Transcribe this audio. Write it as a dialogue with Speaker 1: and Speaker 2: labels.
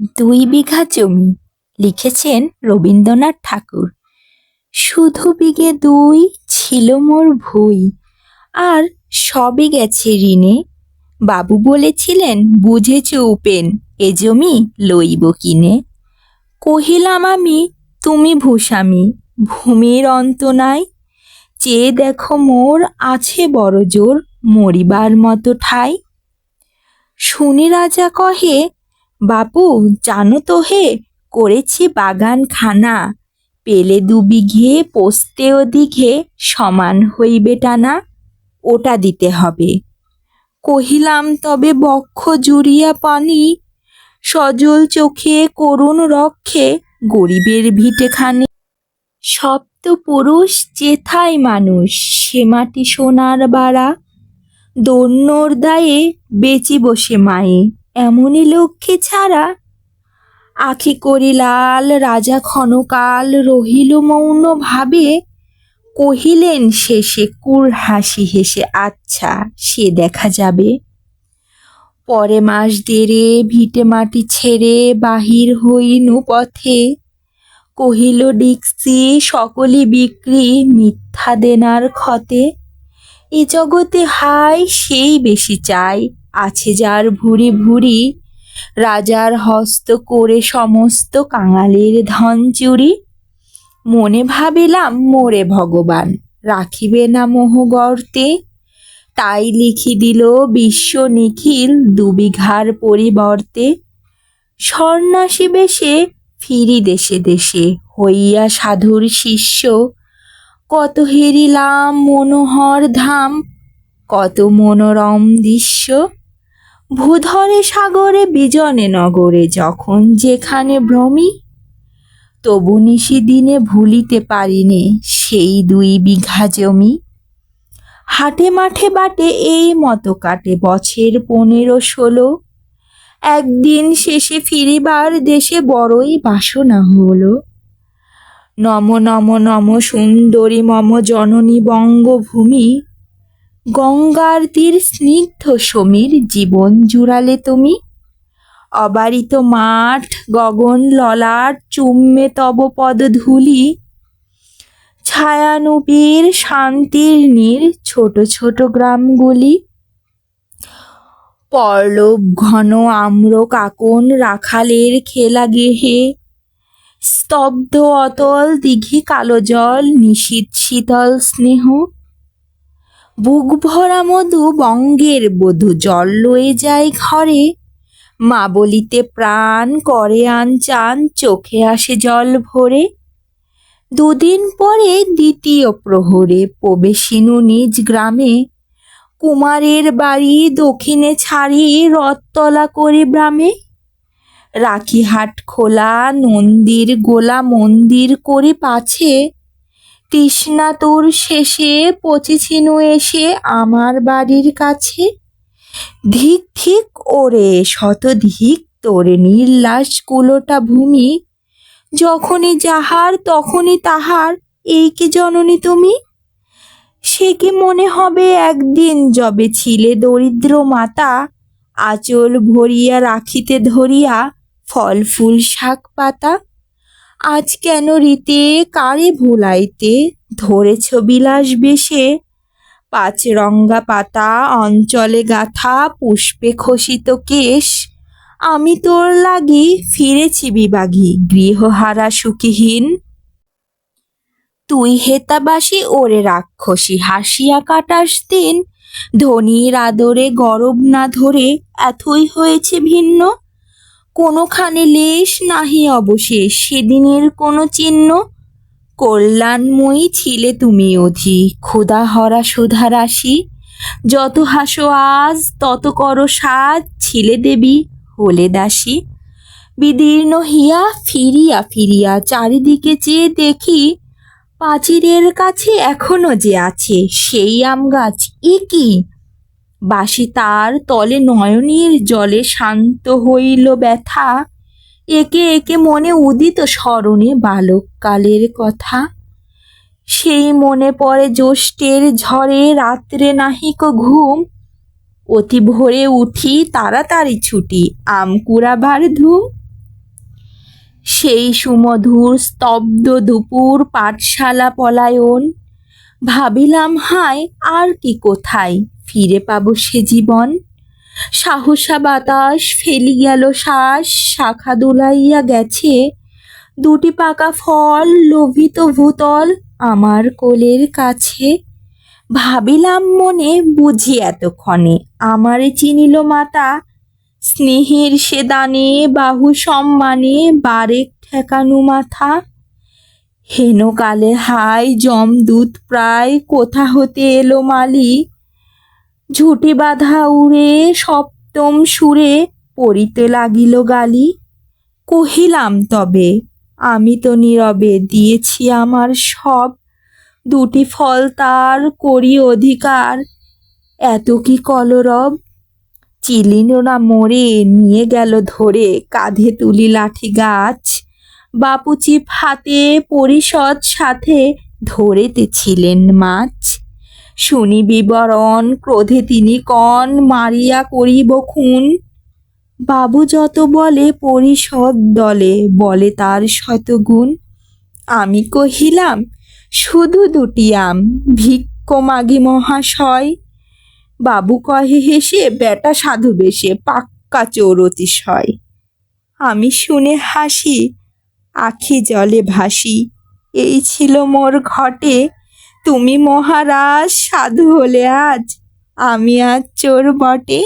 Speaker 1: দুই বিঘা জমি, লিখেছেন রবীন্দ্রনাথ ঠাকুর। শুধু বিঘে দুই ছিল মোর ভুই, আর সবই গেছে ঋণে। বাবু বলেছিলেন, বুঝেছ উপেন, এ জমি লইব কিনে? কহিলাম, আমি, তুমি ভূস্বামী, ভূমির অন্ত নাই। চেয়ে দেখো মোর আছে বড় জোর মরিবার মতো ঠাই। শুনি রাজা কহে বাপু জানো তো হে, করেছি বাগান খানা পেলে দু বিঘে, পোস্তে ও দিঘে সমান হইবে টানা, ওটা দিতে হবে। কহিলাম, তবে বক্ষ জুড়িয়া পানি, সজল চোখে করুণ রক্ষে, গরিবের ভিটেখানে। সপ্ত পুরুষ চেথাই মানুষ, সে মাটি সোনার বাড়া, দন্যর দায়ে বেচি বসে মায়ে। এমনই লক্ষ্যে ছাড়া? আখি করি লাল, রাজা ক্ষণকাল রহিল মৌন ভাবে। কহিলেন, শেষে কুর হাসি হেসে আচ্ছা সে দেখা যাবে। পরে মাস দেড়ে ভিটে মাটি ছেড়ে বাহির হইনু পথে কহিল, ডিক্সি, সকলই বিক্রি মিথ্যা দেনার ক্ষতে। এ জগতে হাই সেই বেশি চাই। আছে যার ভুরি ভুরি, রাজার হস্ত করে সমস্ত কাঙালির ধন চুরি। মনে ভাবিলাম, মোরে ভগবান, রাখিবে না মোহ গর্তে। তাই লিখি দিল বিশ্ব নিখিল দুবিঘার পরিবর্তে। সন্ন্যাসী বেশে ফিরি দেশে দেশে, হইয়া সাধুর শিষ্য। কত হেরিলাম মনোহর ধাম, কত মনোরম দৃশ্য। ভূধরে সাগরে, বিজনে নগরে যখন যেখানে ভ্রমি, তবু নিশি দিনে ভুলিতে পারিনে সেই দুই বিঘা জমি। হাটে মাঠে বাটে এই মতো কাটে বছর পনেরো ষোলো। একদিন শেষে ফিরিবার দেশে বড়ই বাসনা হলো। নম নম নম সুন্দরী মম জননী বঙ্গভূমি গঙ্গার তীর স্নিগ্ধ সমীর জীবন জুড়ালে তুমি। অবারিত মাঠ, গগন ললাট, চুম্মে তব পদধূলি ছায়ানুবীর শান্তির নীর, ছোট ছোট গ্রামগুলি। পরলোক ঘন আম্র কাকন রাখালের খেলা গেহে। স্তব্ধ অতল দিঘি কালো জল নিশীত শীতল স্নেহ। বুক ভরা মধু বঙ্গের বধূ জল লয়ে যায় ঘরে। মা বলিতে প্রাণ করে আনচান, চোখে আসে জল ভরে। দুদিন পরে দ্বিতীয় প্রহরে প্রবেশিনু নিজ গ্রামে। কুমারের বাড়ি দক্ষিণে ছাড়ি রথতলা করে গ্রামে রাখি হাট খোলা, নন্দীর গোলা মন্দির করে পাছে। তৃষ্ণা তোর শেষে পচেছিনু এসে আমার বাড়ির কাছে। ধিক ধিক ওরে শত ধিক তোরে নির্লাস কুলোটা ভূমি। যখনই যাহার, তখনই তাহার। এই কি জননী তুমি? সে কি মনে হবে একদিন যবে ছিলে দরিদ্র মাতা, আঁচল ভরিয়া রাখিতে ধরিয়া ফল ফুল শাক পাতা? আজ কেন রীতে কারে ভুলাইতে? ধরেছ বিলাস বেশে। পাঁচ রঙ্গা পাতা, অঞ্চলে গাথা, পুষ্পে খসিত কেশ। আমি তোর লাগি ফিরেছি বিবাগী, গৃহহারা সুখীহীন। তুই হেতাবাসী ওরে রাক্ষসী, হাসিয়া কাটাস দিন। ধনির আদরে গরব না ধরে এতই হয়েছে ভিন্ন। কোনোখানে লেশ নাহি অবশেষ, সেদিনের কোনো চিহ্ন? কল্যাণময়ী ছিলে তুমি অধি ক্ষুধা হরা সুধা রাশি। যত হাসো আজ, তত করো সাজ, ছিলে দেবী, হলে দাসী। বিদীর্ণ হিয়া ফিরিয়া ফিরিয়া, চারিদিকে চেয়ে দেখি, পাচিরের কাছে এখনও যে আছে, সেই আম গাছ, এ কি? বাসি তার তলে নয়নীর জলে শান্ত হইল ব্যথা। একে একে মনে উদিত স্মরণে বালককালের কথা। সেই মনে পড়ে জ্যৈষ্ঠের ঝড়ে, রাত্রে নাহিক ঘুম। অতি ভোরে উঠি তাড়াতাড়ি ছুটি, আম কুড়াবার ধুম। সেই সুমধুর স্তব্ধ দুপুর পাঠশালা পলায়ন। ভাবিলাম হায়, আর কি কোথায়? ফিরে পাবো সে জীবন। সাহসা বাতাস ফেলি গেল শ্বাস, শাখা দুলাইয়া গেছে। দুটি পাকা ফল লোভিত ভূতল আমার কোলের কাছে। ভাবিলাম মনে বুঝি এতক্ষণে, আমারে চিনিল মাতা। স্নেহের সে দানে বাহু সম্মানে বারেক ঠেকানো মাথা। হেন কালে হাই জমদূত প্রায় কোথা হতে এলো মালি ঝুটি বাঁধা উড়ে সপ্তম সুরে পড়িতে লাগিল গালি। কহিলাম, তবে আমি তো নীরবে দিয়েছি আমার সব। দুটি ফল তার করি অধিকার। এত কি কলরব? চিলিন না মরে নিয়ে গেল ধরে কাঁধে তুলি লাঠি গাছ। বাপুচিপ হাতে পরিষদ সাথে ধরেতেছিলেন মাছ। শুনি বিবরণ, ক্রোধে তিনি কন, মারিয়া করিব খুন। বাবু যত বলে পরিষদ দলে, বলে তার শতগুণ। আমি কহিলাম, শুধু দুটি আম, ভিক্ষ মাগি মহাশয়। বাবু কহে, হেসে বেটা সাধু বেশে, পাক্কা চোর অতিশয়। আমি শুনে হাসি, আখি জলে ভাসি। এই ছিল মোর ঘটে তুমি মহারাজ সাধু হলে আজ। আমি আজ চোর বটে।